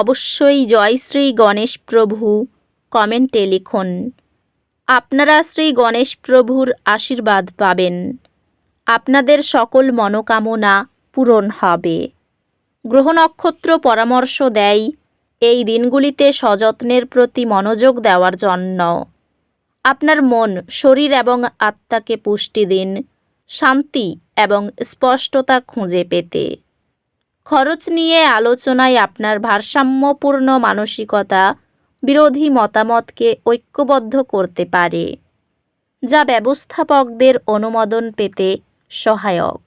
অবশ্যই জয় শ্রী গণেশ প্রভু, কমেন্টে লিখুন। আপনারা শ্রী গণেশ প্রভুর আশীর্বাদ পাবেন। আপনাদের সকল মনোকামনা পূরণ হবে। গ্রহ নক্ষত্র পরামর্শ দেয়, এই দিনগুলিতে সযত্নের প্রতি মনোযোগ দেওয়ার জন্য। আপনার মন, শরীর এবং আত্মাকে পুষ্টি দিন, শান্তি এবং স্পষ্টতা খুঁজে পেতে। খরচ নিয়ে আলোচনায় আপনার ভারসাম্যপূর্ণ মানসিকতা বিরোধী মতামতকে ঐক্যবদ্ধ করতে পারে, যা ব্যবস্থাপকদের অনুমোদন পেতে সহায়ক।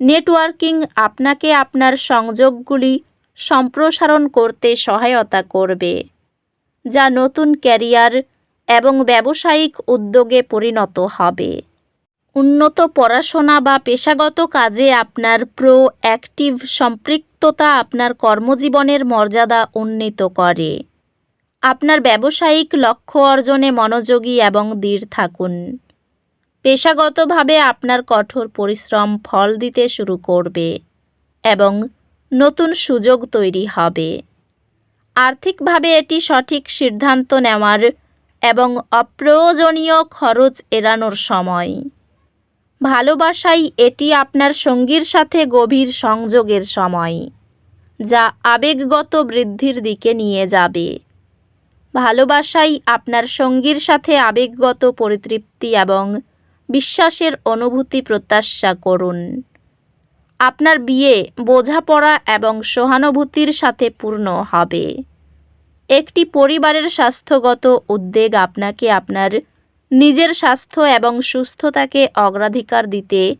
নেটওয়ার্কিং আপনাকে আপনার সংযোগগুলি সম্প্রসারণ করতে সহায়তা করবে, যা নতুন ক্যারিয়ার এবং ব্যবসায়িক উদ্যোগে পরিণত হবে। উন্নত পড়াশোনা বা পেশাগত কাজে আপনার প্রো অ্যাক্টিভ সম্পৃক্ততা আপনার কর্মজীবনের মর্যাদা উন্নীত করে। আপনার ব্যবসায়িক লক্ষ্য অর্জনে মনোযোগী এবং দৃঢ় থাকুন। পেশাগতভাবে আপনার কঠোর পরিশ্রম ফল দিতে শুরু করবে এবং নতুন সুযোগ তৈরি হবে। আর্থিকভাবে এটি সঠিক সিদ্ধান্ত নেওয়ার এবং অপ্রয়োজনীয় খরচ এড়ানোর সময়। ভালোবাসাই এটি আপনার সঙ্গীর সাথে গভীর সংযোগের সময়, যা আবেগগত বৃদ্ধির দিকে নিয়ে যাবে। ভালোবাসাই আপনার সঙ্গীর সাথে আবেগগত পরিতৃপ্তি এবং বিশ্বাসের অনুভূতি প্রত্যাশা করুন। আপনার বিয়ে বোঝাপড়া এবং সহানুভূতির সাথে পূর্ণ হবে। একটি পরিবারের স্বাস্থ্যগত উদ্বেগ আপনাকে আপনার নিজের স্বাস্থ্য এবং সুস্থতাকে অগ্রাধিকার দিতে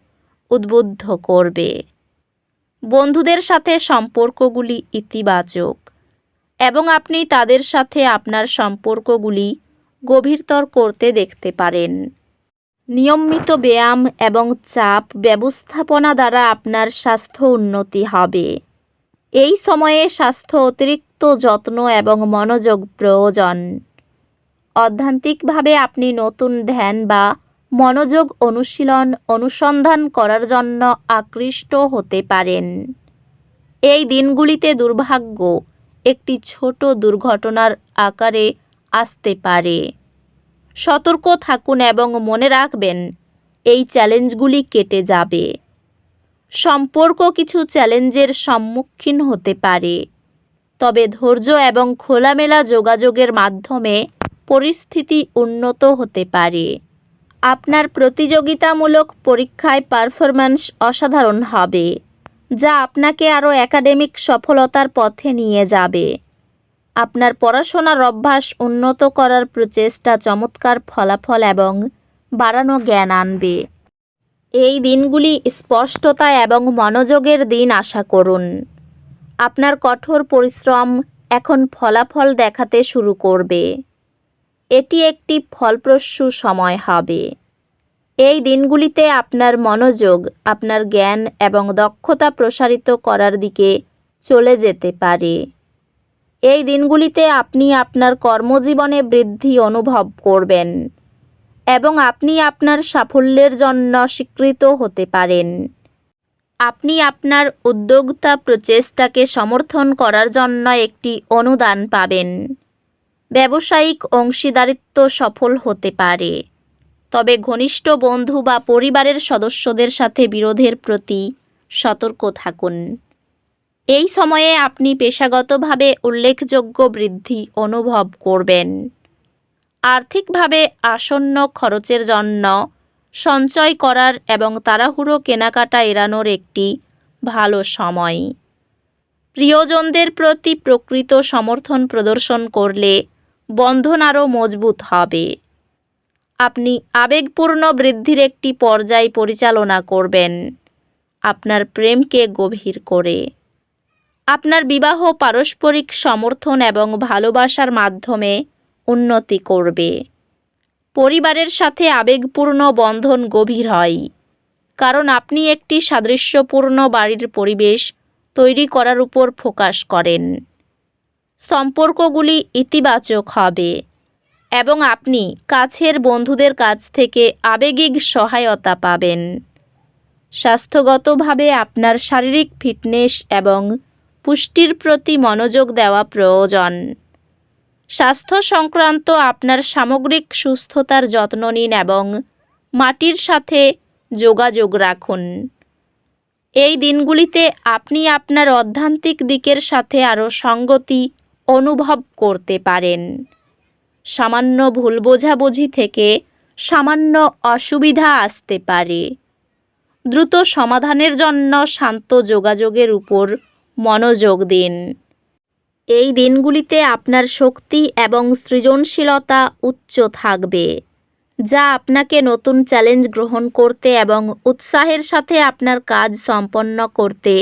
উদ্বুদ্ধ করবে। বন্ধুদের সাথে সম্পর্কগুলি ইতিবাচক এবং আপনি তাদের সাথে আপনার সম্পর্কগুলি গভীরতর করতে দেখতে পারেন। নিয়মিত ব্যায়াম এবং চাপ ব্যবস্থাপনা দ্বারা আপনার স্বাস্থ্য উন্নতি হবে। এই সময়ে স্বাস্থ্য অতিরিক্ত যত্ন এবং মনোযোগ প্রয়োজন। অধ্যান্তিকভাবে আপনি নতুন ধ্যান বা মনোযোগ অনুশীলন অনুসন্ধান করার জন্য আকৃষ্ট হতে পারেন। এই দিনগুলিতে দুর্ভাগ্য একটি ছোট দুর্ঘটনার আকারে আসতে পারে। সতর্ক থাকুন এবং মনে রাখবেন, এই চ্যালেঞ্জগুলি কেটে যাবে। সম্পর্ক কিছু চ্যালেঞ্জের সম্মুখীন হতে পারে। তবে ধৈর্য এবং খোলামেলা যোগাযোগের মাধ্যমে পরিস্থিতি উন্নত হতে পারে। আপনার প্রতিযোগিতামূলক পরীক্ষায় পারফরম্যান্স অসাধারণ হবে, যা আপনাকে আরও একাডেমিক সফলতার পথে নিয়ে যাবে। আপনার পড়াশোনার অভ্যাস উন্নত করার প্রচেষ্টা চমৎকার ফলাফল এবং বাড়ানো জ্ঞান আনবে। এই দিনগুলি স্পষ্টতা এবং মনোযোগের দিন আশা করুন। আপনার কঠোর পরিশ্রম এখন ফলাফল দেখাতে শুরু করবে। এটি একটি ফলপ্রসূ সময় হবে। এই দিনগুলিতে আপনার মনোযোগ, আপনার জ্ঞান এবং দক্ষতা প্রসারিত করার দিকে চলে যেতে পারে। এই দিনগুলিতে আপনি আপনার কর্মজীবনে বৃদ্ধি অনুভব করবেন এবং আপনি আপনার সাফল্যের জন্য স্বীকৃত হতে পারেন। আপনি আপনার উদ্যোক্তা প্রচেষ্টাকে সমর্থন করার জন্য একটি অনুদান পাবেন। ব্যবসায়িক অংশীদারিত্ব সফল হতে পারে। তবে ঘনিষ্ঠ বন্ধু বা পরিবারের সদস্যদের সাথে বিরোধের প্রতি সতর্ক থাকুন। এই সময়ে আপনি পেশাগতভাবে উল্লেখযোগ্য বৃদ্ধি অনুভব করবেন। আর্থিকভাবে আসন্ন খরচের জন্য সঞ্চয় করার এবং তাড়াহুড়ো কেনাকাটা এড়ানোর একটি ভালো সময়। প্রিয়জনদের প্রতি প্রকৃত সমর্থন প্রদর্শন করলে বন্ধন আরও মজবুত হবে। আপনি আবেগপূর্ণ বৃদ্ধির একটি পর্যায় পরিচালনা করবেন। আপনার প্রেমকে গভীর করে। আপনার বিবাহ পারস্পরিক সমর্থন এবং ভালোবাসার মাধ্যমে উন্নতি করবে। পরিবারের সাথে আবেগপূর্ণ বন্ধন গভীর হয়, কারণ আপনি একটি সাদৃশ্যপূর্ণ বাড়ির পরিবেশ তৈরি করার উপর ফোকাস করেন। সম্পর্কগুলি ইতিবাচক হবে এবং আপনি কাছের বন্ধুদের কাছ থেকে আবেগিক সহায়তা পাবেন। স্বাস্থ্যগতভাবে আপনার শারীরিক ফিটনেস এবং পুষ্টির প্রতি মনোযোগ দেওয়া প্রয়োজন। স্বাস্থ্য সংক্রান্ত আপনার সামগ্রিক সুস্থতার যত্ন নিন এবং মাটির সাথে যোগাযোগ রাখুন। এই দিনগুলিতে আপনি আপনার অধ্যান্তিক দিকের সাথে আরও সঙ্গতি অনুভব করতে পারেন। সামান্য ভুল বোঝাবুঝি থেকে সামান্য অসুবিধা আসতে পারে। দ্রুত সমাধানের জন্য শান্ত যোগাযোগের উপর মনোযোগ দিন। এই দিনগুলিতে আপনার শক্তি এবং সৃজনশীলতা উচ্চ থাকবে, যা আপনাকে নতুন চ্যালেঞ্জ গ্রহণ করতে এবং উৎসাহের সাথে আপনার কাজ সম্পন্ন করতে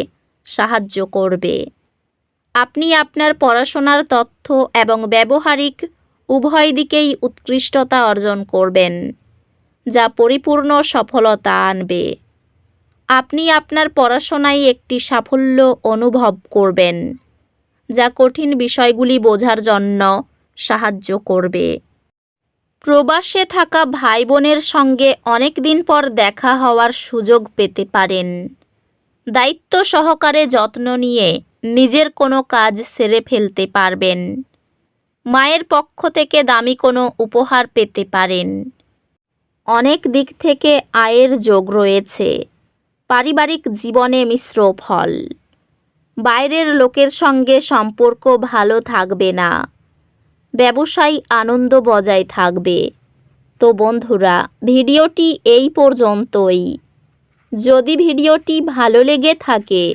সাহায্য করবে। আপনি আপনার পড়াশোনার তথ্য এবং ব্যবহারিক উভয় দিকেই উৎকৃষ্টতা অর্জন করবেন, যা পরিপূর্ণ সফলতা আনবে। আপনি আপনার পড়াশোনায় একটি সাফল্য অনুভব করবেন, যা কঠিন বিষয়গুলি বোঝার জন্য সাহায্য করবে। প্রবাসে থাকা ভাই বোনের সঙ্গে অনেক দিন পর দেখা হওয়ার সুযোগ পেতে পারেন। দায়িত্ব সহকারে যত্ন নিয়ে নিজের কোনো কাজ সেরে ফেলতে পারবেন। মায়ের পক্ষ থেকে দামি কোনো উপহার পেতে পারেন। অনেক দিক থেকে আয়ের যোগ রয়েছে। পারিবারিক জীবনে মিশ্র ফল। বাইরের লোকের সঙ্গে সম্পর্ক ভালো থাকবে না। ব্যবসায় আনন্দ বজায় থাকবে। তো বন্ধুরা, ভিডিওটি এই পর্যন্তই। যদি ভিডিওটি ভালো লেগে থাকে